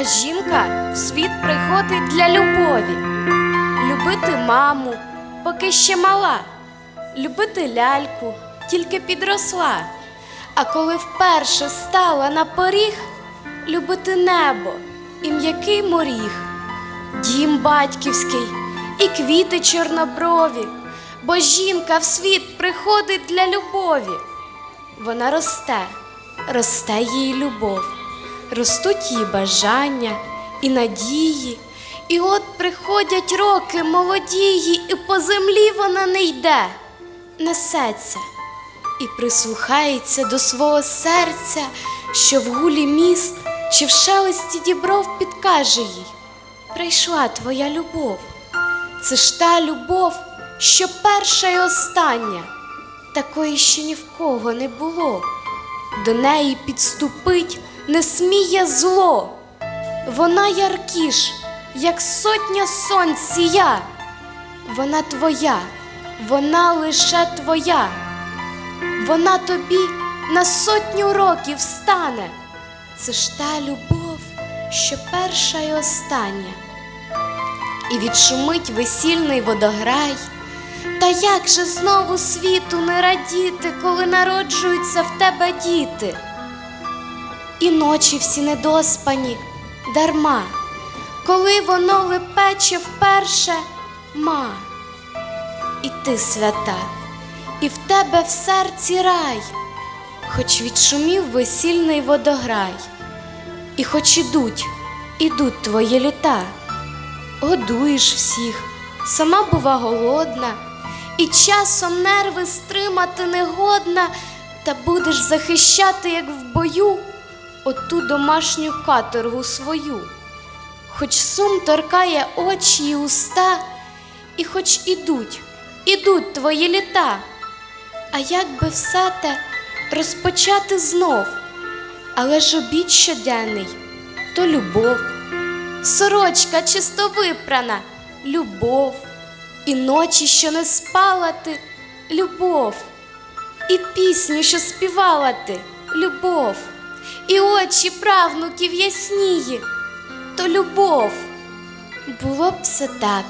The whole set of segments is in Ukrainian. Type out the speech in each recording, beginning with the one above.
А жінка в світ приходить для любові, любити маму, поки ще мала, любити ляльку, тільки підросла. А коли вперше стала на поріг, любити небо і м'який моріг, дім батьківський і квіти чорноброві, бо жінка в світ приходить для любові. Вона росте, росте її любов, ростуть її бажання і надії. І от приходять роки молодії, і по землі вона не йде, несеться і прислухається до свого серця, що в гулі міст чи в шелесті дібров підкаже їй: прийшла твоя любов. Це ж та любов, що перша й остання, такої ще ні в кого не було. До неї підступить не сміє зло. Вона яркіш, як сотня сонць. Вона твоя, вона лише твоя. Вона тобі на сотню років стане. Це ж та любов, що перша й остання. І відшумить весільний водограй. Та як же знову світу не радіти, коли народжуються в тебе діти? І ночі всі недоспані, дарма, коли воно лепече вперше ма, і ти свята, і в тебе в серці рай, хоч відшумів весільний водограй, і хоч ідуть, ідуть твої літа, годуєш всіх, сама бува голодна, і часом нерви стримати негодна, та будеш захищати, як в бою, оту домашню каторгу свою. Хоч сум торкає очі й уста, і хоч ідуть, ідуть твої літа. А як би все те розпочати знов? Але ж обід щоденний то любов, сорочка чисто випрана, любов, і ночі, що не спала ти, любов, і пісню, що співала ти, любов, і очі правнуків ясніє, то любов. Було б все так,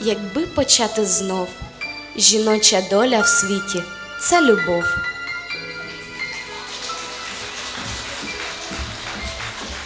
якби почати знов. Жіноча доля в світі це любов.